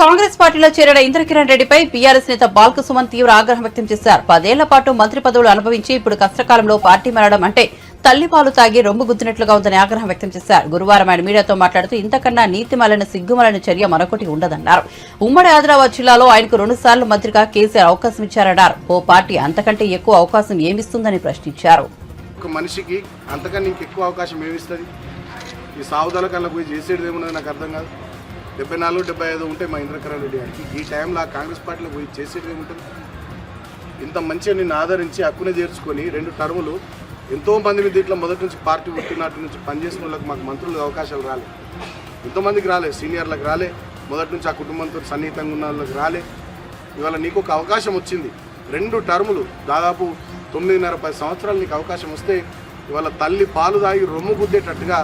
కాంగ్రెస్ పార్టీలో చేరిన ఇంద్రకిరణ్ రెడ్డిపై బీఆర్ఎస్ నేత బాల్క సుమన్ తీవ్ర ఆగ్రహం వ్యక్తం చేశారు. పదేళ్ళ పాటు మంత్రి పదవులు అనుభవించి ఇప్పుడు కష్టకాలంలో పార్టీ మారడం అంటే తల్లిపాలు తాగి రొమ్ము గుద్దినట్లుగా ఉందని ఆగ్రహం వ్యక్తం చేశారు. గురువారం ఆయన మీడియాతో మాట్లాడుతూ ఇంతకన్నా నీతిమాలిన సిగ్గుమలైన చర్య మరొకటి ఉండదన్నారు. ఉమ్మడి ఆదిలాబాద్ జిల్లాలో ఆయనకు రెండుసార్లు మంత్రిగా కేసీఆర్ అవకాశం ఇచ్చారన్నారు. ఓ పార్టీ అంతకంటే ఎక్కువ అవకాశం ఏమిస్తుందని ప్రశ్నించారు. ఒక మనిషికి అంతకన్నా ఇంకెక్కువ అవకాశం ఏమిస్తుంది? ఈ సావుదల కన్నా పోయి చేసేది ఏమున్నది నాకు అర్థం కాదు. డెబ్బై నాలుగు డెబ్బై ఐదు ఉంటే మా ఇంద్రకరణ్ రెడ్డి గారికి. ఈ టైంలో ఆ కాంగ్రెస్ పార్టీలో పోయి చేసేది ఏముంటుంది? ఇంత మంచిగా నిన్ను ఆదరించి హక్కున చేర్చుకొని రెండు టర్ములు ఎంతో మందిని దీంట్లో మొదటి నుంచి పార్టీ పుట్టినట్టు నుంచి పనిచేసిన వాళ్ళకి మాకు మంత్రులకు అవకాశాలు రాలే. ఎంతోమందికి రాలే సీనియర్లకు రాలే మొదటి నుంచి ఆ కుటుంబంతో సన్నిహితంగా ఉన్న వాళ్ళకి రాలే. ఇవాళ నీకు ఒక అవకాశం వచ్చింది. రెండు టర్ములు దాదాపు తొమ్మిదిన్నర పది సంవత్సరాలు నీకు అవకాశం వస్తే ఇవాళ తల్లి పాలు తాగి రొమ్ము గుద్దేటట్టుగా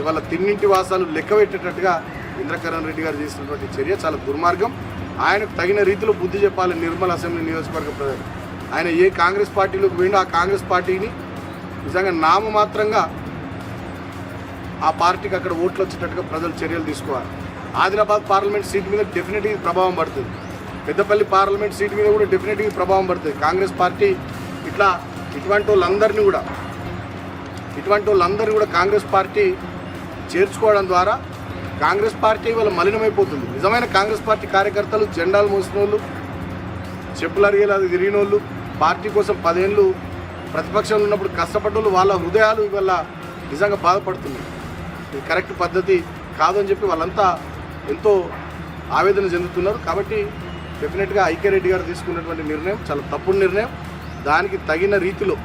ఇవాళ తిన్నింటి వాసాలు లెక్క పెట్టేటట్టుగా ఇంద్రకరణ్ రెడ్డి గారు చేసినటువంటి చర్య చాలా దుర్మార్గం. ఆయనకు తగిన రీతిలో బుద్ధి చెప్పాలి నిర్మల్ అసెంబ్లీ నియోజకవర్గ ప్రజలు. ఆయన ఏ కాంగ్రెస్ పార్టీలోకి వెళ్ళి ఆ కాంగ్రెస్ పార్టీని నిజంగా నామమాత్రంగా ఆ పార్టీకి అక్కడ ఓట్లు వచ్చేటట్టుగా ప్రజలు చర్యలు తీసుకోవాలి. ఆదిలాబాద్ పార్లమెంట్ సీట్ మీద డెఫినెట్గా ప్రభావం పడుతుంది. పెద్దపల్లి పార్లమెంట్ సీట్ మీద కూడా డెఫినెట్గా ప్రభావం పడుతుంది. కాంగ్రెస్ పార్టీ ఇట్లా ఇటువంటి వాళ్ళందరినీ కూడా ఇటువంటి వాళ్ళందరినీ కూడా కాంగ్రెస్ పార్టీ చేర్చుకోవడం ద్వారా కాంగ్రెస్ పార్టీ ఇవాళ మలినమైపోతుంది. నిజమైన కాంగ్రెస్ పార్టీ కార్యకర్తలు జెండాలు మోసిన వాళ్ళు చెప్పులు అరిగేలా అది తిరిగిన వాళ్ళు పార్టీ కోసం పదేళ్ళు ప్రతిపక్షంలో ఉన్నప్పుడు కష్టపడ్డ వాళ్ళ హృదయాలు ఇవాళ నిజంగా బాధపడుతున్నాయి. ఇది కరెక్ట్ పద్ధతి కాదని చెప్పి వాళ్ళంతా ఎంతో ఆవేదన చెందుతున్నారు. కాబట్టి డెఫినెట్గా ఐక్యరెడ్డి గారు తీసుకున్నటువంటి నిర్ణయం చాలా తప్పుడు నిర్ణయం. దానికి తగిన రీతిలో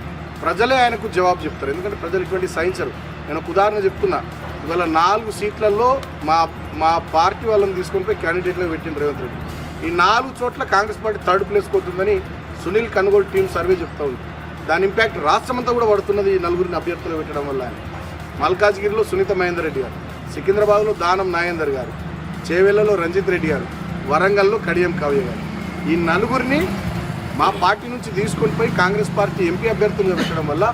ప్రజలే ఆయనకు జవాబు చెప్తారు. ఎందుకంటే ప్రజలు ఇటువంటి సహించరు. నేను ఒక ఉదాహరణ చెప్తున్నా. ఇవాళ నాలుగు సీట్లలో మా మా పార్టీ వాళ్ళని తీసుకొని పోయి క్యాండిడేట్లో పెట్టింది రేవంత్ రెడ్డి. ఈ నాలుగు చోట్ల కాంగ్రెస్ పార్టీ థర్డ్ ప్లేస్ కొడుతుందని సునీల్ కనుగోలు టీం సర్వే చెప్తా ఉంది. దాని ఇంపాక్ట్ రాష్ట్రమంతా కూడా పడుతున్నది ఈ నలుగురిని అభ్యర్థులు పెట్టడం వల్ల అని. మల్కాజ్గిరిలో సునీత మహేందర్ రెడ్డి గారు సికింద్రాబాద్లో దానం నాగేందర్ గారు చేవెళ్ళలో రంజిత్ రెడ్డి గారు వరంగల్లో కడియం కావ్య గారు. ఈ నలుగురిని మా పార్టీ నుంచి తీసుకొని పోయి కాంగ్రెస్ పార్టీ ఎంపీ అభ్యర్థులుగా పెట్టడం వల్ల